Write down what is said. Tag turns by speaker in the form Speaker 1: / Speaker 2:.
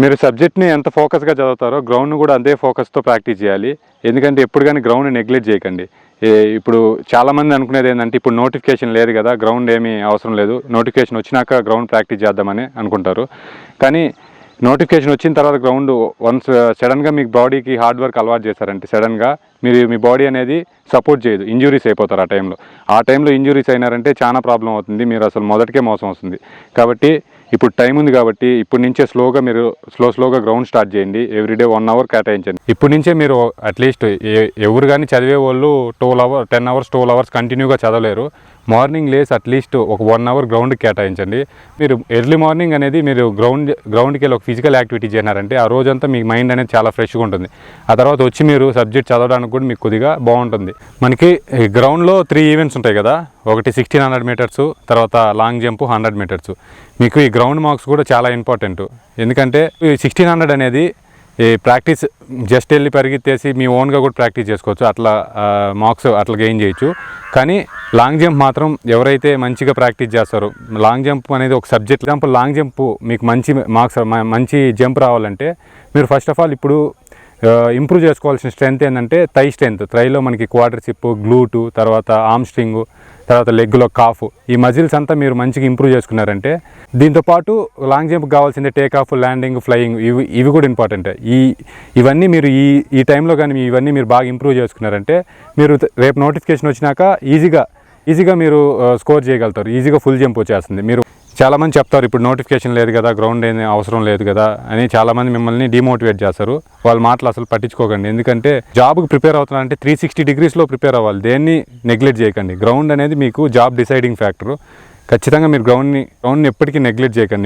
Speaker 1: మీరు సబ్జెక్ట్ని ఎంత ఫోకస్గా చదువుతారో గ్రౌండ్ కూడా అంతే ఫోకస్తో ప్రాక్టీస్ చేయాలి. ఎందుకంటే ఎప్పుడు కానీ గ్రౌండ్ నెగ్లెక్ట్ చేయకండి. ఇప్పుడు చాలామంది అనుకునేది ఏంటంటే ఇప్పుడు నోటిఫికేషన్ లేదు కదా గ్రౌండ్ ఏమీ అవసరం లేదు నోటిఫికేషన్ వచ్చినాక గ్రౌండ్ ప్రాక్టీస్ చేద్దామని అనుకుంటారు. కానీ నోటిఫికేషన్ వచ్చిన తర్వాత గ్రౌండ్ వన్స్ సడన్గా మీ బాడీకి హార్డ్ వర్క్ అలవాటు చేశారంటే సడన్గా మీరు మీ బాడీ అనేది సపోర్ట్ చేయదు ఇంజురీస్ అయిపోతారు ఆ టైంలో. ఆ టైంలో ఇంజురీస్ అయినారంటే చాలా ప్రాబ్లం అవుతుంది మీరు అసలు మొదటికే మోసం వస్తుంది. కాబట్టి ఇప్పుడు టైం ఉంది కాబట్టి ఇప్పటి నుంచే స్లోగా మీరు స్లో స్లోగా గ్రౌండ్ స్టార్ట్ చేయండి. ఎవ్రీడే వన్ అవర్ కేటాయించండి. ఇప్పటి నుంచే మీరు అట్లీస్ట్ ఎవరు కానీ చదివే వాళ్ళు twelve hour ten hours twelve hours కంటిన్యూగా చదవలేరు. మార్నింగ్ లేస్ అట్లీస్ట్ ఒక వన్ అవర్ గ్రౌండ్ కేటాయించండి. మీరు ఎర్లీ మార్నింగ్ అనేది మీరు గ్రౌండ్ గ్రౌండ్కి వెళ్ళి ఒక ఫిజికల్ యాక్టివిటీ చేసినారంటే ఆ రోజంతా మీ మైండ్ అనేది చాలా ఫ్రెష్గా ఉంటుంది. ఆ తర్వాత వచ్చి మీరు సబ్జెక్ట్ చదవడానికి కూడా మీకు కొద్దిగా బాగుంటుంది. మనకి గ్రౌండ్లో త్రీ ఈవెంట్స్ ఉంటాయి కదా. ఒకటి సిక్స్టీన్ హండ్రెడ్ మీటర్స్ తర్వాత లాంగ్ జంప్ హండ్రెడ్ మీటర్స్ మీకు ఈ గ్రౌండ్ మార్క్స్ కూడా చాలా ఇంపార్టెంట్ ఎందుకంటే సిక్స్టీన్ హండ్రెడ్ అనేది ఈ ప్రాక్టీస్ జస్ట్ వెళ్ళి పరిగెత్తేసి మీ ఓన్గా కూడా ప్రాక్టీస్ చేసుకోవచ్చు. అట్లా మార్క్స్ అట్లా గెయిన్ చేయొచ్చు. కానీ లాంగ్ జంప్ మాత్రం ఎవరైతే మంచిగా ప్రాక్టీస్ చేస్తారో లాంగ్ జంప్ అనేది ఒక సబ్జెక్ట్ ఎగ్జాంపుల్ లాంగ్ జంప్ మీకు మంచి మార్క్స్ మంచి జంప్ రావాలంటే మీరు ఫస్ట్ ఆఫ్ ఆల్ ఇప్పుడు ఇంప్రూవ్ చేసుకోవాల్సిన స్ట్రెంత్ ఏంటంటే థై స్ట్రెంత్ థ్రైలో మనకి క్వార్టర్సిప్ గ్లూటు తర్వాత ఆమ్ స్ట్రింగు తర్వాత లెగ్లో కాఫ్ ఈ మజిల్స్ అంతా మీరు మంచిగా ఇంప్రూవ్ చేసుకున్నారంటే దీంతో పాటు లాంగ్ జంప్ కావాల్సిందే టేక్ ఆఫ్ ల్యాండింగ్ ఫ్లయింగ్ ఇవి ఇవి కూడా ఇంపార్టెంట్ ఈ ఇవన్నీ మీరు ఈ ఈ టైంలో కానీ ఇవన్నీ మీరు బాగా ఇంప్రూవ్ చేసుకున్నారంటే మీరు రేపు నోటిఫికేషన్ వచ్చినాక ఈజీగా ఈజీగా మీరు స్కోర్ చేయగలుగుతారు. ఈజీగా ఫుల్ జంప్ వచ్చేస్తుంది. మీరు చాలామంది చెప్తారు ఇప్పుడు నోటిఫికేషన్ లేదు కదా గ్రౌండ్ ఏం అవసరం లేదు కదా అని చాలామంది మిమ్మల్ని డిమోటివేట్ చేస్తారు. వాళ్ళ మాటలు అసలు పట్టించుకోకండి. ఎందుకంటే జాబ్కి ప్రిపేర్ అవుతున్నారంటే త్రీ సిక్స్టీ డిగ్రీస్లో ప్రిపేర్ అవ్వాలి. దేన్ని నెగ్లెక్ట్ చేయకండి. గ్రౌండ్ అనేది మీకు జాబ్ డిసైడింగ్ ఫ్యాక్టరు. ఖచ్చితంగా మీరు గ్రౌండ్ని గ్రౌండ్ని ఎప్పటికీ నెగ్లెక్ట్ చేయకండి.